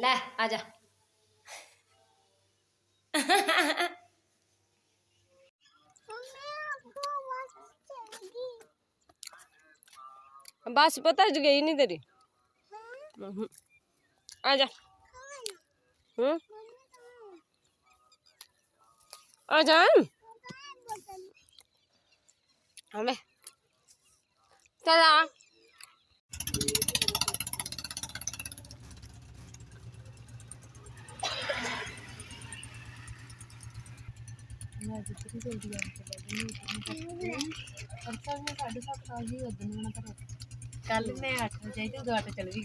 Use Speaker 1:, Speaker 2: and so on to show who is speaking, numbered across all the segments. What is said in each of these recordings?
Speaker 1: ले आ जा बस पता है गई नहीं तेरी? हम्म। आजा। हम्म। आजा हमें। चला। ਗਈ ਨਹੀਂ ਤੇਰੀ ਹਮ। ਆ ਜਾ ਹੂੰ ਆ ਜਾ ਹਮੇ ਚਲਾ ਕੱਲ ਮੈਂ 8 ਵਜੇ ਤੇ ਉਦੋਂ 8 ਚਲ ਗਈ।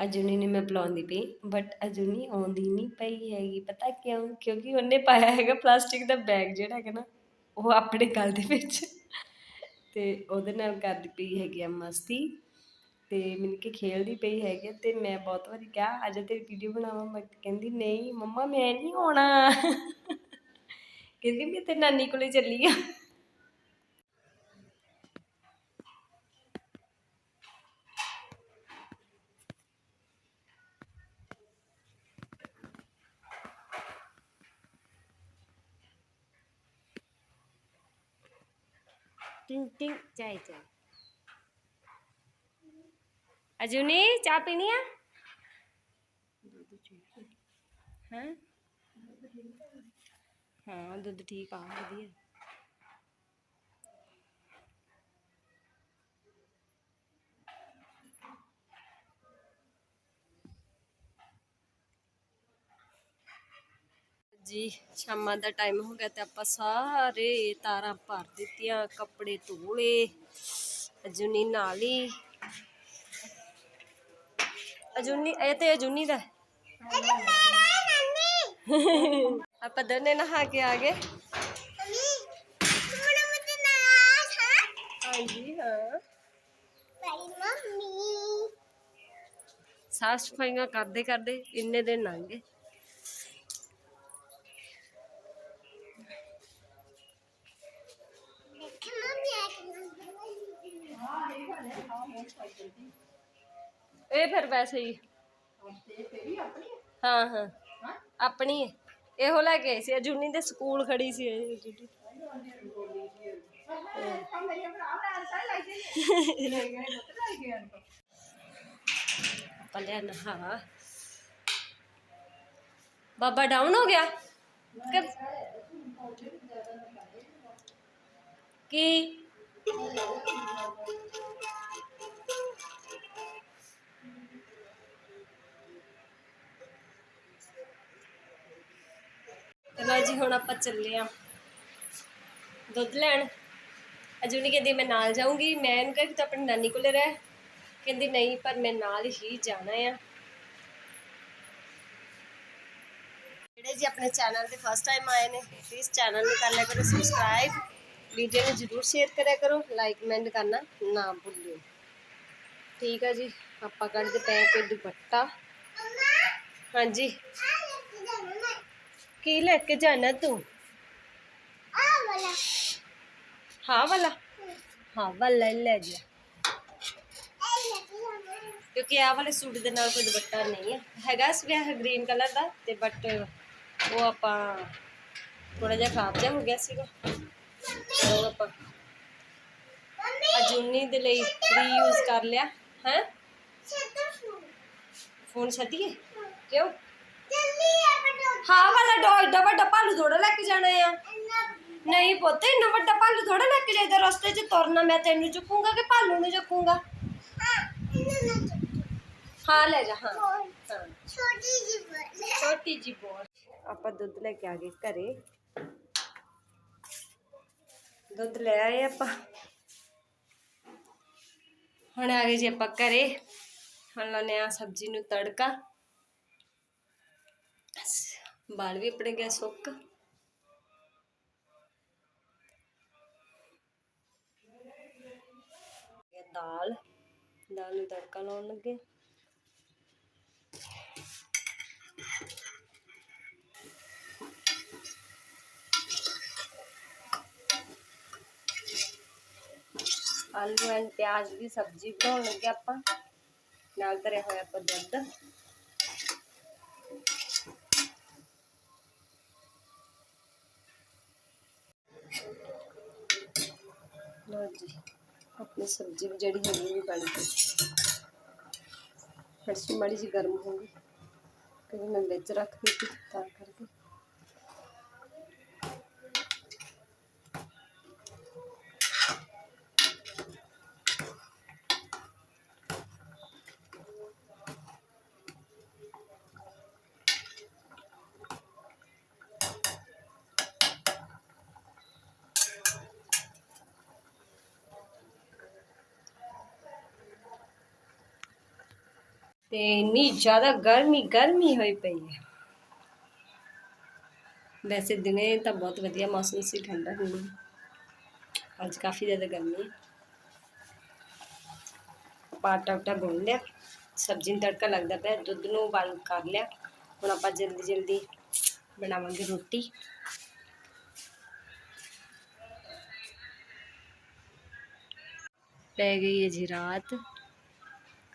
Speaker 1: ਅਜੂਨੀ ਅਜੂਨੀ ਨੇ ਮੈਂ ਬੁਲਾਉਂਦੀ ਪਈ ਬਟ ਅਜੂਨੀ ਆਉਂਦੀ ਨਹੀਂ ਪਈ ਹੈਗੀ। ਪਤਾ ਕਿਉਂ? ਕਿਉਂਕਿ ਉਹਨੇ ਪਾਇਆ ਹੈਗਾ ਪਲਾਸਟਿਕ ਦਾ ਬੈਗ ਜਿਹੜਾ ਹੈਗਾ ਨਾ, ਉਹ ਆਪਣੇ ਗਲ ਦੇ ਵਿੱਚ। ਤੇ ਉਹਦੇ ਨਾਲ ਕਰਦੀ ਪਈ ਹੈਗੀ ਆ ਮਸਤੀ। ਤੇ ਮਿਲ ਕੇ ਖੇਲਦੀ ਪਈ ਹੈਗੀ ਆ ਤੇ ਮੈਂ ਬਹੁਤ ਵਾਰੀ ਕਿਹਾ, ਅੱਜ ਤੇਰੀ ਵੀਡੀਓ ਬਣਾਵਾਂ। ਬਟ ਕਹਿੰਦੀ, ਨਹੀਂ, ਮੰਮਾ ਮੈਂ ਨਹੀਂ ਆਉਣਾ। ਕਹਿੰਦੀ, ਮੈਂ ਤੇ ਨਾਨੀ ਕੋਲੇ ਚੱਲੀ ਆ। जय जय। अजुनी चा पीनी है? हाँ? दुध ठीक है। ਜੀ ਸ਼ਾਮਾਂ ਦਾ ਟਾਈਮ ਹੋ ਗਿਆ ਤੇ ਆਪਾਂ ਸਾਰੇ ਤਾਰਾਂ ਭਰ ਦਿੱਤੀਆਂ ਕੱਪੜੇ ਧੋਲੇ ਅਜੂਨੀ ਨਾਲੀ ਅਜੂਨੀ ਇਹ ਤੇ ਅਜੂਨੀ ਦਾ ਹੈ। ਆਪਾਂ ਦੋਨੇ ਨਹਾ ਕੇ ਆ ਗਏ ਹਾਂਜੀ ਹਾਂ ਸਾਫ ਸਫਾਈਆਂ ਕਰਦੇ ਕਰਦੇ ਇੰਨੇ ਦਿਨ ਲੰਘ ਗਏ ਇਹ ਫਿਰ ਵੈਸੇ ਹੀ। ਹਾਂ ਹਾਂ। ਆਪਣੀ ਹੈ। ਇਹੋ ਲੈ ਕੇ ਆਏ ਸੀ। ਜੁਨੀ ਦੇ ਸਕੂਲ ਖੜੀ ਸੀ ਇਹ ਜੁਨੀ ਪਲਿਆ ਨਹਾ ਬਾਬਾ ਡਾਊਨ ਹੋ ਗਿਆ? ਕਿ- ਕੀ? ਚਲੋ ਜੀ, ਹੁਣ ਆਪਾਂ ਚੱਲੇ ਆ। ਦੁੱਧ ਲੈਣ। ਅਜੂਨੀ ਕਹਿੰਦੀ, ਮੈਂ ਨਾਲ ਜਾਊਂਗੀ। ਮੈਂ ਇਹਨੂੰ ਕਿਹਾ ਕਿ ਤੂੰ ਆਪਣੀ ਨਾਨੀ ਕੋਲੇ ਰਹਿ। ਕਹਿੰਦੀ, ਨਹੀਂ, ਪਰ ਮੈਂ ਨਾਲ ਹੀ ਜਾਣਾ ਆ। ਜਿਹੜੇ ਜੀ ਆਪਣੇ ਚੈਨਲ ਤੇ ਫਸਟ ਟਾਈਮ ਆਏ ਨੇ ਪਲੀਜ਼ ਚੈਨਲ ਨੂੰ ਕਰ ਲਿਆ ਕਰੋ ਸਬਸਕ੍ਰਾਈਬ ਵੀਡੀਓ ਨੂੰ ਜਰੂਰ ਸ਼ੇਅਰ ਕਰਿਆ ਕਰੋ ਲਾਈਕ ਕਮੈਂਟ ਕਰਨਾ ਨਾ ਭੁੱਲਿਓ। ਠੀਕ ਆ ਜੀ, ਆਪਾਂ ਕੱਢਦੇ ਪਏ ਕੋਈ ਦੁਪੱਟਾ। ਹਾਂਜੀ। ਕੀ ਲੈ ਕੇ ਜਾਣਾ ਤੂੰ? ਹਾਂ ਵਾਲਾ। ਹਾਂ ਵਾਲਾ ਲੈ ਜਾ। ਕਿਉਂਕਿ ਆਹ ਵਾਲੇ ਸੂਟ ਦੇ ਨਾਲ ਕੋਈ ਦੁਪੱਟਾ ਨਹੀਂ ਹੈ ਹੈਗਾ ਸੀ ਗ੍ਰੀਨ ਕਲਰ ਦਾ, ਤੇ ਬਟ ਉਹ ਆਪਾਂ ਥੋੜਾ ਜਿਹਾ ਖਰਾਬ ਜਿਹਾ ਹੋ ਗਿਆ ਸੀਗਾ। ਉਹ ਆਪਾਂ ਅਜੂਨੀ ਦੇ ਲਈ ਰੀਯੂਜ਼ ਕਰ ਲਿਆ ਹੈ ਫੋਨ ਛੱਡੀਏ ਕਿਉਂ ਹਾਂ ਵਾਲਾ ਡੋ ਏਡਾ ਵੱਡਾ ਭਾਲੂ ਥੋੜਾ ਲੈ ਕੇ ਜਾਣਾ ਆ ਨਹੀਂ ਪੁੱਤ ਇੰਨਾ ਵੱਡਾ ਭਾਲੂ ਥੋੜਾ ਲੈ ਕੇ ਜਾਈਦਾ ਰਸਤੇ 'ਚ ਤੁਰਨਾ ਮੈਂ ਤੈਨੂੰ ਚੁੱਕੂੰਗਾ ਕਿ ਭਾਲੂ ਨੂੰ ਚੁੱਕੂੰਗਾ ਹਾਂ ਲੈ ਜਾ ਹਾਂ ਹਾਂ ਛੋਟੀ ਜੀ ਬੋਲ ਆਪਾਂ ਦੁੱਧ ਲੈ ਕੇ ਆ ਗਏ ਘਰੇ ਦੁੱਧ ਲੈ ਆਏ ਆਪਾਂ। ਹੁਣ ਆ ਗਏ ਜੀ ਆਪਾਂ ਘਰੇ। ਹੁਣ ਲਾਉਂਦੇ ਆ ਸਬਜ਼ੀ ਨੂੰ ਤੜਕਾ। ਬਾਲ ਵੀ ਆਪਣੇ ਗਏ ਸੁੱਕ। ਦਾਲ। ਦਾਲ ਨੂੰ ਤੜਕਾ ਲਾਉਣ ਲੱਗੇ। ਆਲੂ ਐਂਡ ਪਿਆਜ਼ ਦੀ ਸਬਜ਼ੀ ਬਣਾਉਣ ਲੱਗੇ ਆਪਾਂ ਨਾਲ ਧਰਿਆ ਹੋਇਆ ਆਪਾਂ ਦੁੱਧ ਲਓ ਜੀ ਆਪਣੀ ਸਬਜ਼ੀ ਵੀ ਜਿਹੜੀ ਹੈਗੀ ਵੀ ਬਣ ਗਈ ਫਰਸ਼ੀ ਮਾੜੀ ਜੀ ਗਰਮ ਹੋ ਗਈ ਕਿਉਂਕਿ ਮੈਂ ਵਿੱਚ ਰੱਖ ਦਿੱਤੀ ਤਾਂ ਕਰਕੇ ਤੇ ਇੰਨੀ ਜ਼ਿਆਦਾ ਗਰਮੀ ਗਰਮੀ ਹੋਈ ਪਈ ਹੈ। ਵੈਸੇ ਦਿਨੇ ਤਾਂ ਬਹੁਤ ਵਧੀਆ ਮੌਸਮ ਸੀ, ਠੰਡਾ ਹੁਣ ਅੱਜ ਕਾਫੀ ਜ਼ਿਆਦਾ ਗਰਮੀ ਹੈ। ਪਾਟਾ ਉਟਾ ਗੁੰਨ ਲਿਆ, ਸਬਜ਼ੀ ਨੂੰ ਤੜਕਾ ਲੱਗਦਾ ਪਿਆ, ਦੁੱਧ ਨੂੰ ਉਬਾਲ ਕਰ ਲਿਆ। ਹੁਣ ਆਪਾਂ ਜਲਦੀ ਜਲਦੀ ਬਣਾਵਾਂਗੇ ਰੋਟੀ। ਪੈ ਗਈ ਹੈ ਜੀ ਰਾਤ।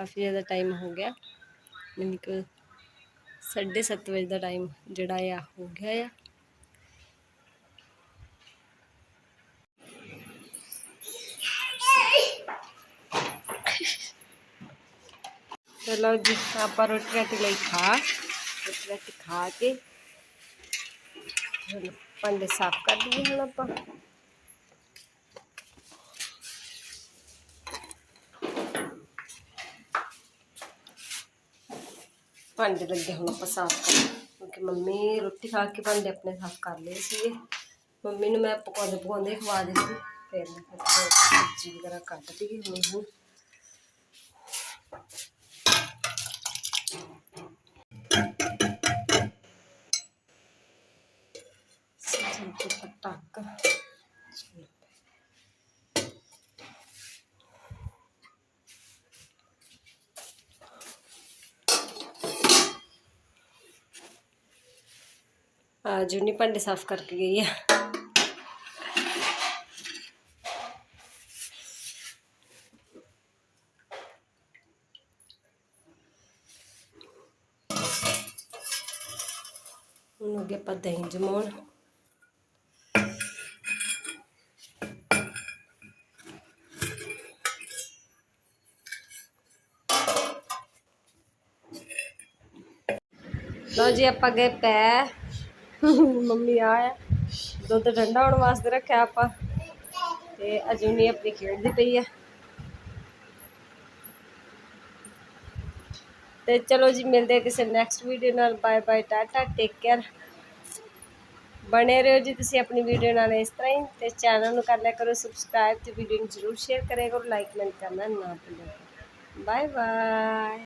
Speaker 1: काफ़ी ज़्यादा टाइम हो गया। मैंने को साढ़े सत्त बजे का टाइम जोड़ा आ हो गया आ चलो जी, आप रोटी राटी लाई खा। रोटी राटी खा के भांडे साफ़ कर दिए हम आप। ਭਾਂਡੇ ਲੱਗੇ ਹੁਣ ਆਪਾਂ ਸਾਫ਼ ਕਰਨ ਕਿਉਂਕਿ ਮੰਮੀ ਰੋਟੀ ਖਾ ਕੇ ਭਾਂਡੇ ਆਪਣੇ ਸਾਫ਼ ਕਰ ਲਏ ਸੀਗੇ ਮੰਮੀ ਨੂੰ ਮੈਂ ਪਕਾਉਂਦੇ ਪਕਾਉਂਦੇ ਖਵਾ ਦਿੱਤੀ ਫਿਰ ਮੈਂ ਫਿਰ ਸਬਜ਼ੀ ਵਗੈਰਾ ਕੱਟ ਦਿੱਤੀ ਹੁਣ ਹੁਣ ਸਬਜ਼ੀ ਤੇ ਪਟਾਕ ਆ ਜੁਨੀ ਭਾਂਡੇ ਸਾਫ਼ ਕਰਕੇ ਗਈ ਆ ਹੁਣ ਅੱਗੇ ਆਪਾਂ ਦਹੀਂ ਜਮਾਉਣ ਲਓ ਜੀ ਆਪਾਂ ਗਏ ਪੈ ਮੰਮੀ ਆ ਦੁੱਧ ਠੰਡਾ ਹੋਣ ਵਾਸਤੇ ਰੱਖਿਆ ਆਪਾਂ। ਤੇ ਅਜੂਨੀ ਆਪਣੀ ਖੇਡਦੀ ਪਈ ਆ। ਤੇ ਚਲੋ ਜੀ, ਮਿਲਦੇ ਹਾਂ ਕਿਸੇ ਨੈਕਸਟ ਵੀਡੀਓ ਨਾਲ। Bye bye Tata take care ਬਣੇ ਰਹੋ ਜੀ ਤੁਸੀਂ ਆਪਣੀ ਵੀਡੀਓ ਨਾਲ ਇਸ ਤਰ੍ਹਾਂ ਹੀ। ਤੇ ਚੈਨਲ ਨੂੰ ਕਰ ਲਿਆ ਕਰੋ ਸਬਸਕ੍ਰਾਈਬ ਤੇ ਵੀਡੀਓ ਨੂੰ ਜ਼ਰੂਰ ਸ਼ੇਅਰ ਕਰਿਆ ਕਰੋ। ਲਾਈਕ ਕਮੈਂਟ ਕਰਨਾ ਨਾ ਭੁੱਲਿਆ ਕਰੋ ਬਾਏ ਬਾਏ